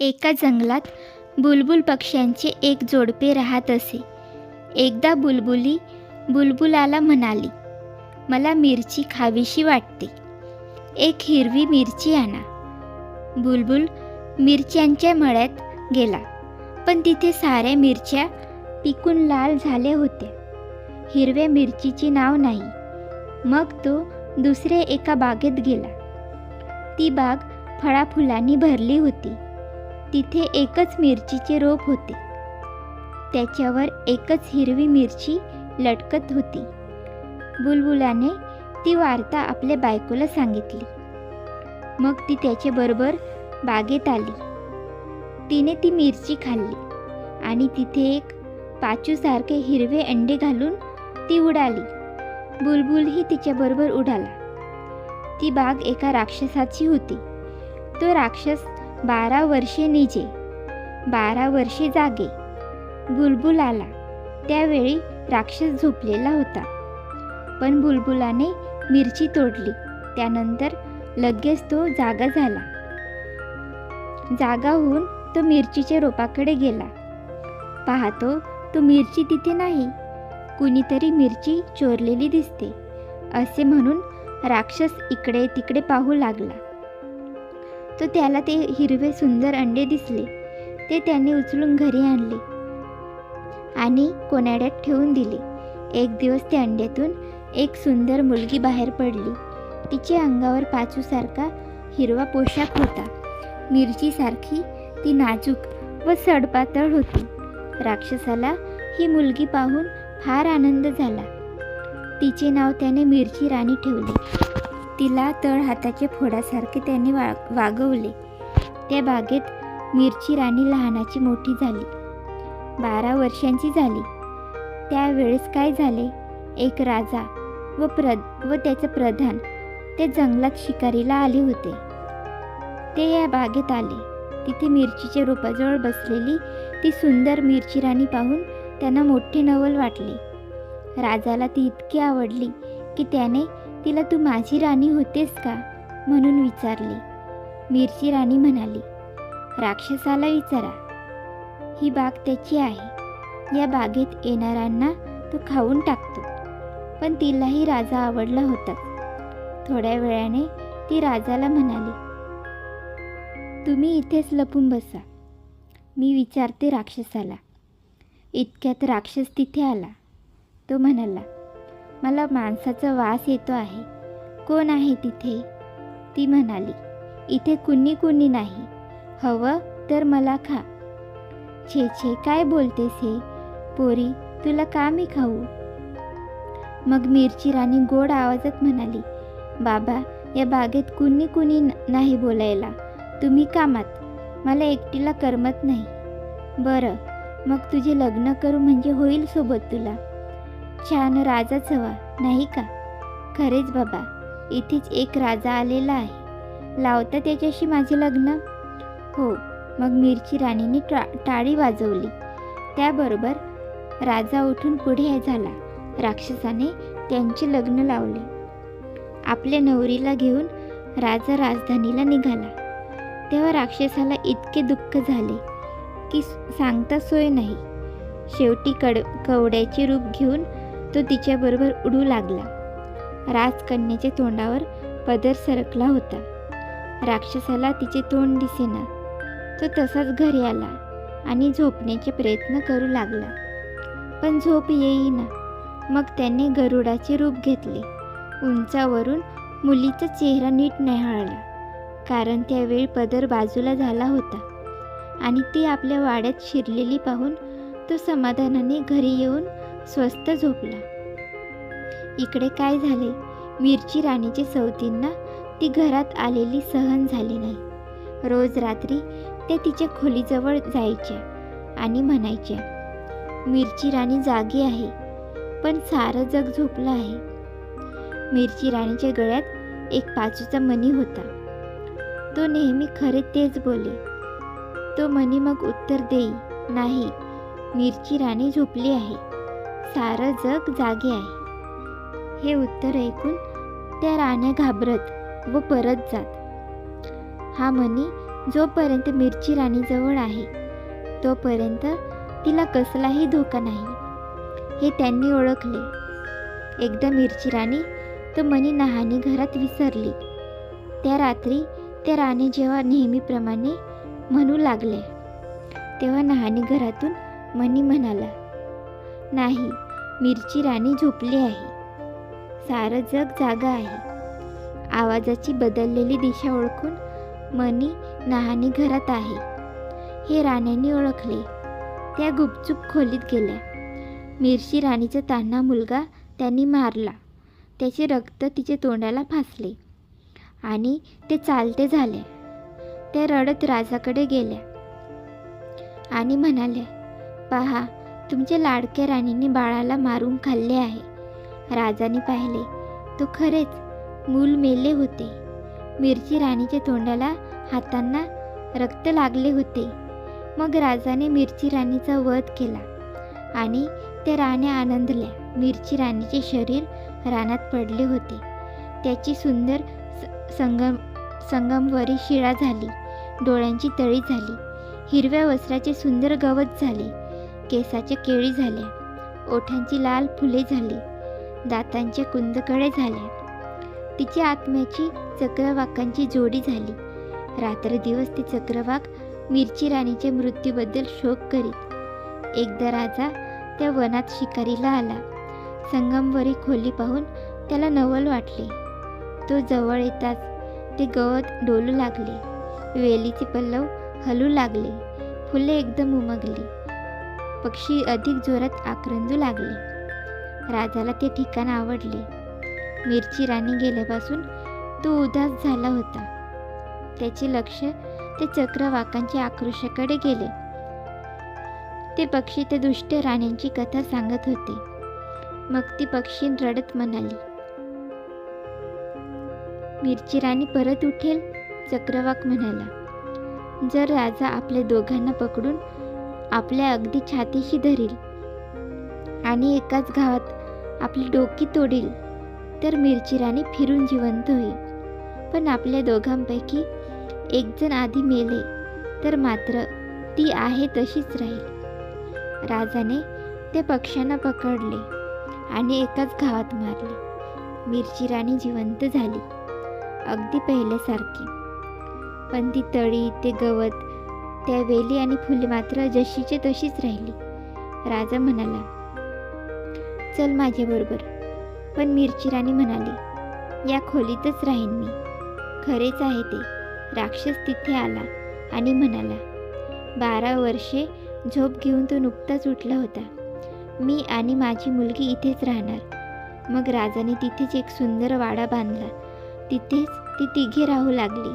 एका जंगलात बुलबुल पक्ष्यांचे एक जोडपे राहत असे. एकदा बुलबुली बुलबुलाला म्हणाली मला मिरची खावीशी वाटते. एक हिरवी मिरची आणा. बुलबुल मिरच्यांच्या मळ्यात गेला पण तिथे साऱ्या मिरच्या पिकून लाल झाले होते हिरव्या मिरचीचे नाव नाही. मग तो दुसऱ्या एका बागेत गेला. ती बाग फळाफुलांनी भरली होती. तिथे एकच मिरचीचे रोप होते. त्याच्यावर एकच हिरवी मिरची लटकत होती. बुलबुलाने ती वार्ता आपल्या बायकोला सांगितली. मग ती त्याच्याबरोबर बागेत आली. तिने ती मिरची खाल्ली आणि तिथे एक पाचूसारखे हिरवे अंडे घालून ती उडाली. बुलबुलही तिच्याबरोबर उडाला. ती बाग एका राक्षसाची होती. तो राक्षस बारा वर्षे निजे बारा वर्षे जागे. बुलबुल आला त्यावेळी राक्षस झोपलेला होता. पण बुलबुलाने मिरची तोडली. त्यानंतर लगेच तो जागा झाला. जागा होऊन तो मिरचीच्या रोपाकडे गेला. पाहतो तो मिरची तिथे नाही. कुणीतरी मिरची चोरलेली दिसते. असे म्हणून राक्षस इकडे तिकडे पाहू लागला. तो त्याला ते हिरवे सुंदर अंडे दिसले. ते त्याने उचलून घरी आणले आणि कोनाड्यात ठेवून दिले. एक दिवस त्या अंड्यातून एक सुंदर मुलगी बाहेर पडली. तिच्या अंगावर पाचूसारखा हिरवा पोशाख होता. मिरचीसारखी ती नाजूक व सडपातळ होती. राक्षसाला ही मुलगी पाहून फार आनंद झाला. तिचे नाव त्याने मिरची राणी ठेवले. तिला तळ हाताच्या फोडासारखे त्याने वा वागवले. त्या बागेत मिरची राणी लहानाची मोठी झाली. बारा वर्षांची झाली. त्यावेळेस काय झाले? एक राजा व प्र व त्याचं प्रधान ते जंगलात शिकारीला आले होते. ते या बागेत आले. तिथे मिरचीच्या रोपाजवळ बसलेली ती सुंदर मिरची राणी पाहून त्यांना मोठे नवल वाटले. राजाला ती इतकी आवडली की त्याने तिला तू माझी राणी होतेस का? म्हणून विचारले. मिरची राणी म्हणाली राक्षसाला विचारा. ही बाग त्याची आहे. या बागेत येणाऱ्यांना तो खाऊन टाकतो. पण तिलाही राजा आवडला होता. थोड्या वेळाने ती राजाला म्हणाली तुम्ही इथेच लपून बसा. मी विचारते राक्षसाला. इतक्यात राक्षस तिथे आला. तो म्हणाला मला माणसाचा वास येतो आहे. कोण आहे तिथे? ती म्हणाली इथे कुणी कुणी नाही. हवं तर मला खा. छे छे काय बोलतेस हे? पोरी तुला का मी खाऊ? मग मिरची राणी गोड आवाजात म्हणाली बाबा या बागेत कुणी कुणी नाही बोलायला. तुम्ही कामात. मला एकटीला करमत नाही. बरं मग तुझे लग्न करू म्हणजे होईल सोबत तुला. छान राजाच हवा नाही का? खरेच बाबा इथेच एक राजा आलेला आहे. लावता त्याच्याशी माझे लग्न? हो मग मिरची राणीने टा टाळी वाजवली. त्याबरोबर राजा उठून पुढे झाला. राक्षसाने त्यांचे लग्न लावले. आपल्या नवरीला घेऊन राजा राजधानीला निघाला. तेव्हा राक्षसाला इतके दुःख झाले की सांगता सोय नाही. शेवटी कड कवड्याचे रूप घेऊन तो तिच्याबरोबर उडू लागला. राजकन्याच्या तोंडावर पदर सरकला होता. राक्षसाला तिचे तोंड दिसेना. तो तसाच घरी आला आणि झोपण्याचे प्रयत्न करू लागला. पण झोप येईना. मग त्याने गरुडाचे रूप घेतले. उंचावरून मुलीचा चेहरा नीट न्याहाळला कारण त्यावेळी पदर बाजूला झाला होता आणि ती आपल्या वाड्यात शिरलेली पाहून तो समाधानाने घरी येऊन स्वस्त झोपला. इकडे काय झाले? मिरची राणीचे सवतींना ती घरात आलेली सहन झाली नाही. रोज रात्री त्या तिच्या खोलीजवळ जायच्या आणि म्हणायच्या मिरची राणी जागी आहे पण सारं जग झोपलं आहे. मिरची राणीच्या गळ्यात एक पाचूचा मणी होता. तो नेहमी खरे तेच बोले. तो मणी मग उत्तर देई नाही मिरची राणी झोपली आहे. सारं जग जागे आहे. हे उत्तर ऐकून त्या राण्या घाबरत व परत जात. हा म्हणी जोपर्यंत मिरची राणीजवळ आहे तोपर्यंत तिला कसलाही धोका नाही. हे त्यांनी ओळखले. एकदा मिरची राणी तर मनी नहानी घरात विसरली. त्या रात्री त्या राणी जेव्हा नेहमीप्रमाणे म्हणू लागले तेव्हा नहानी घरातून मनी म्हणाला नाही मिरची राणी झोपली आहे. सारं जग जागा आहे. आवाजाची बदललेली दिशा ओळखून मनी नहानी घरात आहे. हे राण्यांनी ओळखले. त्या गुपचूप खोलीत गेल्या. मिरची राणीचा तान्हा मुलगा त्यांनी मारला. त्याचे रक्त तिच्या तोंडाला फासले. आणि ते चालते झाले. त्या रडत राजाकडे गेल्या. आणि म्हणाल्या पहा तुमच्या लाडक्या राणीने बाळाला मारून खाल्ले आहे. राजाने पाहिले तो खरेच मूल मेले होते. मिरची राणीच्या तोंडाला हातांना रक्त लागले होते. मग राजाने मिरची राणीचा वध केला आणि त्या राण्या आनंदल्या. मिरची राणीचे शरीर रानात पडले होते. त्याची सुंदर स- संगम संगमवरी शिळा झाली. डोळ्यांची तळी झाली. हिरव्या वस्त्राचे सुंदर गवत झाले. केसाच्या केळी झाल्या ओठांची लाल फुले झाली. दातांच्या कुंदकडे झाल्या तिच्या आत्म्याची चक्रवाकांची जोडी झाली. रात्र दिवस ती चक्रवाक मिरची राणीच्या मृत्यूबद्दल शोक करीत. एकदा राजा त्या वनात शिकारीला आला. संगमवरी खोली पाहून त्याला नवल वाटले. तो जवळ येताच ते गवत डोलू लागले. वेलीचे पल्लव हलू लागले. फुले एकदम उमगली. पक्षी अधिक जोरात आक्रंदू लागले. राजाला ते ठिकाण आवडले. मिरची राणी गेल्यापासून तो उदास झाला होता. त्याचे लक्ष ते चक्रवाकांच्या आक्रोशाकडे गेले. ते पक्षी ते दुष्ट राण्यांची कथा सांगत होते. मग ती पक्षी रडत म्हणाली मिरची राणी परत उठेल? चक्रवाक म्हणाला जर राजा आपल्या दोघांना पकडून आपल्या अगदी छातीशी धरील. आणि एकाच घावात आपली डोकी तोडील. तर मिरची राणी फिरून जिवंत होईल. पण आपल्या दोघांपैकी एकजण आधी मेले तर मात्र ती आहे तशीच राहील. राजाने ते पक्ष्यांना पकडले आणि एकाच घावात मारले. मिरची राणी जिवंत झाली अगदी पहिल्यासारखी. पण ती तळी ते गवत त्या वेली आणि फुले मात्र जशीचे तशीच राहिली. राजा म्हणाला चल माझ्याबरोबर पण मिरची राणी म्हणाली या खोलीतच राहीन मी. खरेच आहे ते. राक्षस तिथे आला आणि म्हणाला बारा वर्षे झोप घेऊन तो नुकताच उठला होता. मी आणि माझी मुलगी इथेच राहणार. मग राजाने तिथेच एक सुंदर वाडा बांधला. तिथेच ती तिघे राहू लागली.